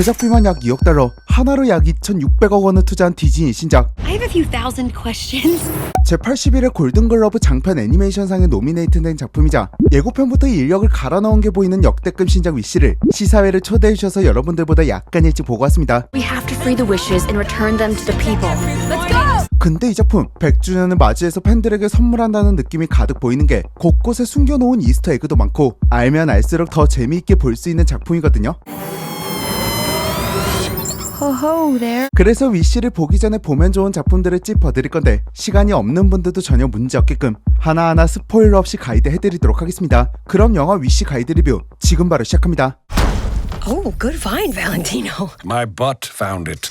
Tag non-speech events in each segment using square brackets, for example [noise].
제작비만 약 2억 달러, 하나로 약 2,600억 원을 투자한 디즈니 신작 I have a few thousand questions. 제81회 골든글러브 장편 애니메이션상에 노미네이트된 작품이자 예고편부터 인력을 갈아 넣은 게 보이는 역대급 신작 위시를 시사회를 초대해 주셔서 여러분들보다 약간 일찍 보고 왔습니다. 근데 이 작품 100주년을 맞이해서 팬들에게 선물한다는 느낌이 가득 보이는 게 곳곳에 숨겨놓은 이스터 에그도 많고 알면 알수록 더 재미있게 볼 수 있는 작품이거든요. Ho ho there. 그래서 위시를 보기 전에 보면 좋은 작품들을 짚어드릴 건데 시간이 없는 분들도 전혀 문제 없게끔 하나하나 스포일러 없이 가이드 해드리도록 하겠습니다. 그럼 영화 위시 가이드 리뷰 지금 바로 시작합니다. Oh, good find, Valentino. My butt found it.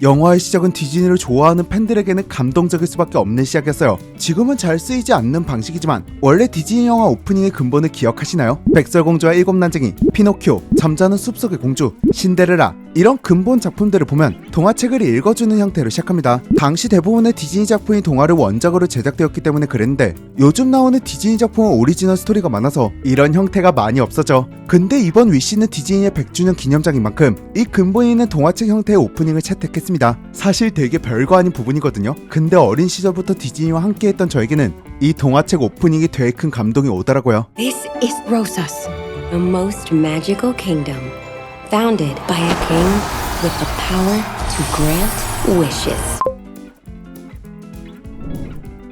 영화의 시작은 디즈니를 좋아하는 팬들에게는 감동적일 수밖에 없는 시작이었어요. 지금은 잘 쓰이지 않는 방식이지만 원래 디즈니 영화 오프닝의 근본을 기억하시나요? 백설공주와 일곱 난쟁이, 피노키오, 잠자는 숲속의 공주, 신데렐라 이런 근본 작품들을 보면 동화책을 읽어주는 형태로 시작합니다. 당시 대부분의 디즈니 작품이 동화를 원작으로 제작되었기 때문에 그랬는데 요즘 나오는 디즈니 작품은 오리지널 스토리가 많아서 이런 형태가 많이 없어져. 근데 이번 위시는 디즈니의 100주년 기념작인 만큼 이 근본이 있는 동화책 형태의 오프닝을 채택했습니다. 사실 되게 별거 아닌 부분이거든요. 근데 어린 시절부터 디즈니와 함께했던 저에게는 이 동화책 오프닝이 되게 큰 감동이 오더라고요. This is Rosas, the most magical kingdom, founded by a king with the power to grant wishes.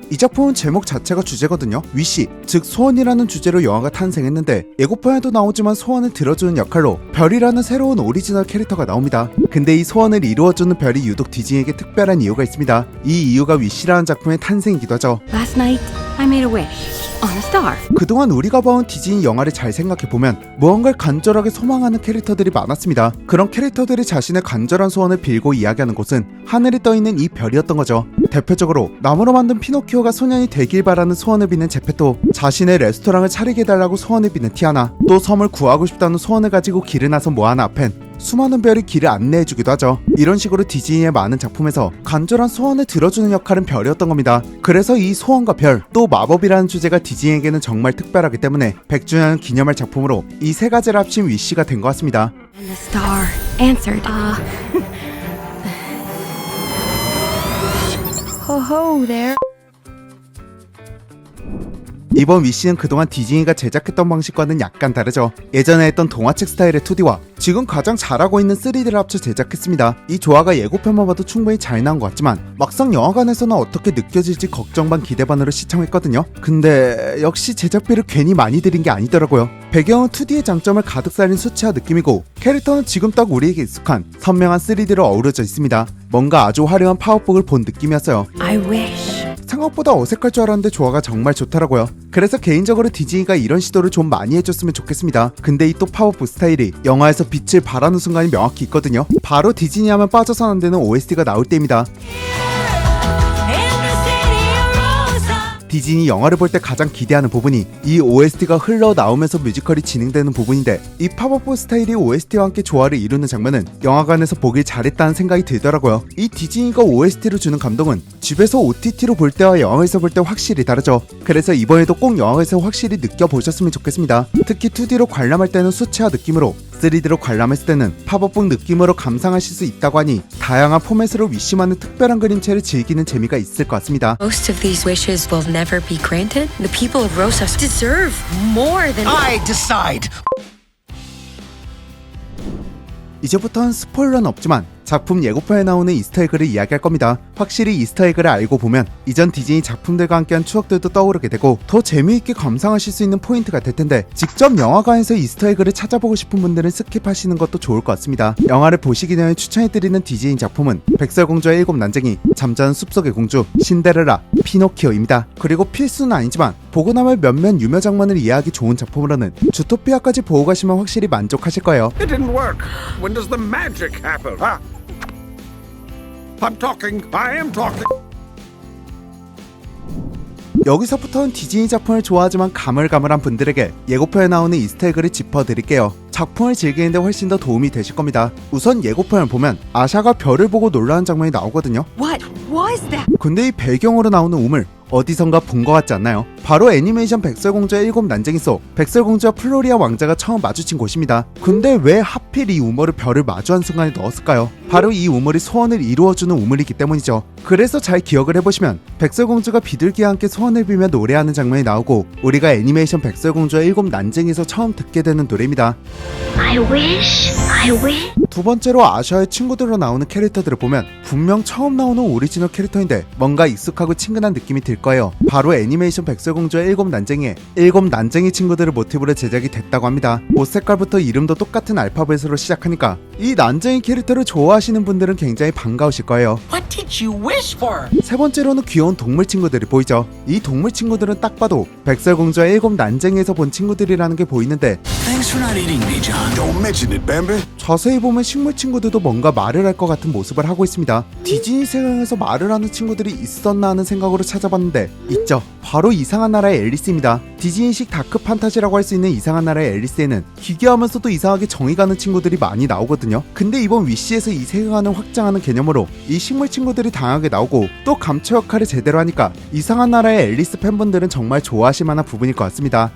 이 작품은 제목 자체가 주제거든요. 위시, 즉 소원이라는 주제로 영화가 탄생했는데 예고편에도 나오지만 소원을 들어주는 역할로 별이라는 새로운 오리지널 캐릭터가 나옵니다. 근데 이 소원을 이루어주는 별이 유독 디즈니에게 특별한 이유가 있습니다. 이 이유가 위시라는 작품의 탄생이기도 하죠. Last night, I made a wish on a star. 그동안 우리가 봐온 디즈니 영화를 잘 생각해보면 무언가를 간절하게 소망하는 캐릭터들이 많았습니다. 그런 캐릭터들이 자신의 간절한 소원을 빌고 이야기하는 곳은 하늘에 떠있는 이 별이었던 거죠. 대표적으로 나무로 만든 피노키오가 소년이 되길 바라는 소원을 비는 제페토, 자신의 레스토랑을 차리게 해달라고 소원을 비는 티아나, 또 섬을 구하고 싶다는 소원을 가지고 길을 나선 모아나 앞엔 수많은 별이 길을 안내해주기도 하죠. 이런 식으로 디즈니의 많은 작품에서 간절한 소원을 들어주는 역할은 별이었던 겁니다. 그래서 이 소원과 별, 또 마법이라는 주제가 디즈니에게는 정말 특별하기 때문에 100주년 기념할 작품으로 이 세 가지를 합친 위시가 된 것 같습니다. [laughs] 이번 위시는 그동안 디즈니가 제작했던 방식과는 약간 다르죠. 예전에 했던 동화책 스타일의 2D와 지금 가장 잘하고 있는 3D를 합쳐 제작했습니다. 이 조화가 예고편만 봐도 충분히 잘 나온 것 같지만 막상 영화관에서는 어떻게 느껴질지 걱정 반 기대 반으로 시청했거든요. 근데 역시 제작비를 괜히 많이 들인 게 아니더라고요. 배경은 2D의 장점을 가득 살린 수채화 느낌이고 캐릭터는 지금 딱 우리에게 익숙한 선명한 3D로 어우러져 있습니다. 뭔가 아주 화려한 파워복을 본 느낌이었어요. 생각보다 어색할 줄 알았는데 조화가 정말 좋더라고요. 그래서 개인적으로 디즈니가 이런 시도를 좀 많이 해줬으면 좋겠습니다. 근데 이 또 파워풀 스타일이 영화에서 빛을 발하는 순간이 명확히 있거든요. 바로 디즈니 하면 빠져선 안 되는 OST가 나올 때입니다. 디즈니 영화를 볼 때 가장 기대하는 부분이 이 OST가 흘러나오면서 뮤지컬이 진행되는 부분인데 이 팝업 스타일이 OST와 함께 조화를 이루는 장면은 영화관에서 보길 잘했다는 생각이 들더라고요. 이 디즈니가 OST로 주는 감동은 집에서 OTT로 볼 때와 영화에서 볼 때 확실히 다르죠. 그래서 이번에도 꼭 영화에서 확실히 느껴보셨으면 좋겠습니다. 특히 2D로 관람할 때는 수채화 느낌으로 3D로 관람했을 때는 팝업북 느낌으로 감상하실 수 있다고 하니 다양한 포맷으로 위시만의 특별한 그림체를 즐기는 재미가 있을 것 같습니다. Most of these wishes will never be granted. The people of Rosas deserve more than. I decide. 이제부터는 스포일러는 없지만 작품 예고편에 나오는 이스터에그를 이야기할 겁니다. 확실히 이스터에그를 알고 보면 이전 디즈니 작품들과 함께한 추억들도 떠오르게 되고 더 재미있게 감상하실 수 있는 포인트가 될 텐데 직접 영화관에서 이스터에그를 찾아보고 싶은 분들은 스킵하시는 것도 좋을 것 같습니다. 영화를 보시기 전에 추천해드리는 디즈니 작품은 백설공주와 일곱 난쟁이, 잠자는 숲속의 공주, 신데렐라, 피노키오입니다. 그리고 필수는 아니지만 보고 나면 몇몇 유명 장면을 이해하기 좋은 작품으로는 주토피아까지 보고 가시면 확실히 만족하실 거예요. I'm talking. I am talking. 여기서부터는 디즈니 작품을 좋아하지만 가물가물한 분들에게 예고편에 나오는 이스터에그를 짚어드릴게요. 작품을 즐기는데 훨씬 더 도움이 되실 겁니다. 우선 예고편을 보면 아샤가 별을 보고 놀라는 장면이 나오거든요. What was that? 근데 이 배경으로 나오는 우물 어디선가 본 것 같지 않나요? 바로 애니메이션 백설공주의 일곱 난쟁이 속 백설공주와 플로리아 왕자가 처음 마주친 곳입니다. 근데 왜 하필 이 우물을 별을 마주한 순간에 넣었을까요? 바로 이 우물이 소원을 이루어주는 우물이기 때문이죠. 그래서 잘 기억을 해보시면 백설공주가 비둘기와 함께 소원을 빌며 노래하는 장면이 나오고 우리가 애니메이션 백설공주의 일곱 난쟁이에서 처음 듣게 되는 노래입니다. I wish, I wish. 두 번째로 아샤의 친구들로 나오는 캐릭터들을 보면 분명 처음 나오는 오리지널 캐릭터인데 뭔가 익숙하고 친근한 느낌이 들 거예요. 바로 애니메이션 백설공주의 일곱 난쟁이의 일곱 난쟁이 친구들을 모티브로 제작이 됐다고 합니다. 옷 색깔부터 이름도 똑같은 알파벳으로 시작하니까 이 난쟁이 캐릭터를 좋아하시는 분들은 굉장히 반가우실 거예요. What did you wish for? 세 번째로는 귀여운 동물 친구들이 보이죠. 이 동물 친구들은 딱 봐도 백설공주와 일곱 난쟁이에서 본 친구들이라는 게 보이는데 Thanks for not eating me, John. Don't mention it, Bambi. 자세히 보면 식물 친구들도 뭔가 말을 할 것 같은 모습을 하고 있습니다. 디즈니 세상에서 말을 하는 친구들이 있었나 하는 생각으로 찾아봤는데 있죠. 바로 이상한 나라의 앨리스입니다. 디즈니식 다크 판타지라고 할 수 있는 이상한 나라의 앨리스에는 기괴하면서도 이상하게 정이 가는 친구들이 많이 나오거든요. 근데 이번 위시에서 이 세계관을 확장하는 개념으로 이 식물 친구들이 다양하게 나오고 또 감초 역할을 제대로 하니까 이상한 나라의 앨리스 팬분들은 정말 좋아하실 만한 부분일 것 같습니다.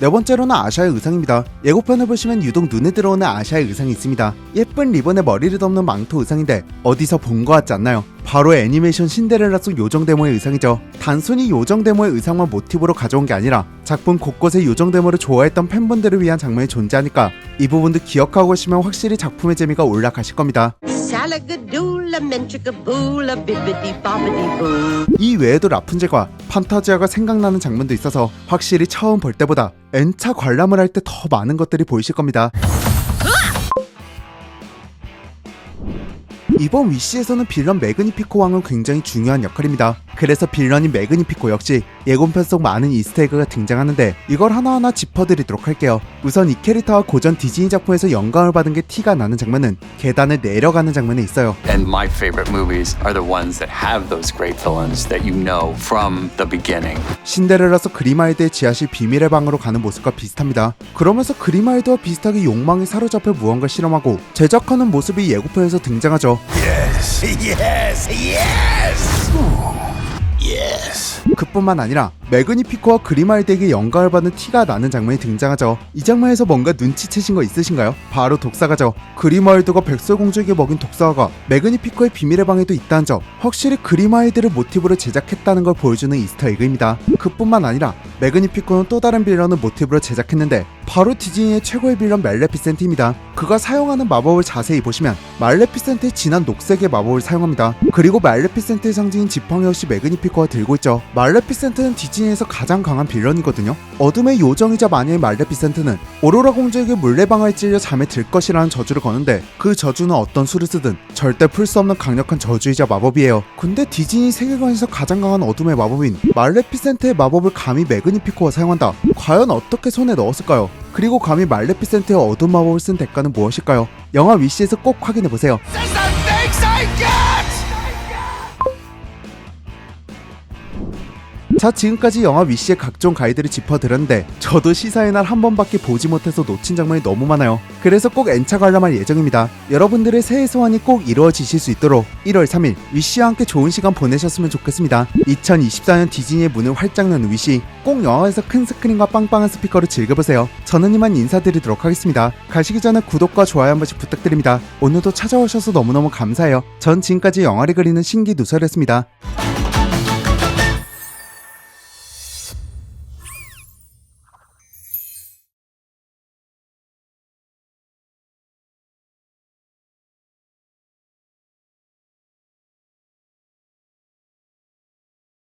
네 번째로는 아샤의 의상입니다. 예고편을 보시면 유독 눈에 들어오는 아샤의 의상이 있습니다. 예쁜 리본에 머리를 덮는 망토 의상인데 어디서 본 것 같지 않나요? 바로 애니메이션 신데렐라 속 요정 데모의 의상이죠. 단순히 요정 데모의 의상만 모티브로 가져온 게 아니라 작품 곳곳에 요정 데모를 좋아했던 팬분들을 위한 장면이 존재하니까 이 부분도 기억하고 오시면 확실히 작품의 재미가 올라가실 겁니다. 이 외에도 라푼젤과 판타지아가 생각나는 장면도 있어서 확실히 처음 볼 때보다 N차 관람을 할 때 더 많은 것들이 보이실 겁니다. 이번 위시에서는 빌런 매그니피코 왕은 굉장히 중요한 역할입니다. 그래서 빌런인 매그니피코 역시 예고편 속 많은 이스터에그가 등장하는데 이걸 하나하나 짚어드리도록 할게요. 우선 이 캐릭터와 고전 디즈니 작품에서 영감을 받은 게 티가 나는 장면은 계단을 내려가는 장면에 있어요. And my favorite movies are the ones that have those great villains that you know from the beginning. 신데렐라서 그리마일드의 지하실 비밀의 방으로 가는 모습과 비슷합니다. 그러면서 그리마일드와 비슷하게 욕망에 사로잡혀 무언가 실험하고 제작하는 모습이 예고편에서 등장하죠. Yes, [laughs] yes, yes. Yes. 그뿐만 아니라 매그니피코와 그리마일드에게 영감을 받는 티가 나는 장면이 등장하죠. 이 장면에서 뭔가 눈치채신 거 있으신가요? 바로 독사가죠. 그리마일드가 백설공주에게 먹인 독사가 매그니피코의 비밀의 방에도 있다는 점, 확실히 그리마일드를 모티브로 제작했다는 걸 보여주는 이스터 에그입니다. 그뿐만 아니라 매그니피코는 또 다른 빌런을 모티브로 제작했는데 바로 디즈니의 최고의 빌런 말레피센트입니다. 그가 사용하는 마법을 자세히 보시면 말레피센트의 진한 녹색의 마법을 사용합니다. 그리고 말레피센트의 상징인 지팡이 역시 매그니피코가 들고 있죠. 말레피센트는 디즈 니에서 가장 강한 빌런이거든요. 어둠의 요정이자 마녀의 말레피센트는 오로라 공주에게 물레방아에 찔려 잠에 들 것이라는 저주를 거는데 그 저주는 어떤 수를 쓰든 절대 풀 수 없는 강력한 저주이자 마법이에요. 근데 디즈니 세계관에서 가장 강한 어둠의 마법인 말레피센트의 마법을 감히 매그니피코가 사용한다. 과연 어떻게 손에 넣었을까요? 그리고 감히 말레피센트의 어둠 마법을 쓴 대가는 무엇일까요? 영화 위시에서 꼭 확인해 보세요. 자 지금까지 영화 위시의 각종 가이드를 짚어드렸는데 저도 시사의 날 한 번밖에 보지 못해서 놓친 장면이 너무 많아요. 그래서 꼭 N차 관람할 예정입니다. 여러분들의 새해 소원이 꼭 이루어지실 수 있도록 1월 3일 위시와 함께 좋은 시간 보내셨으면 좋겠습니다. 2024년 디즈니의 문을 활짝 여는 위시 꼭 영화에서 큰 스크린과 빵빵한 스피커로 즐겨보세요. 저는 이만 인사드리도록 하겠습니다. 가시기 전에 구독과 좋아요 한 번씩 부탁드립니다. 오늘도 찾아오셔서 너무너무 감사해요. 전 지금까지 영화를 그리는 신기 누설이었습니다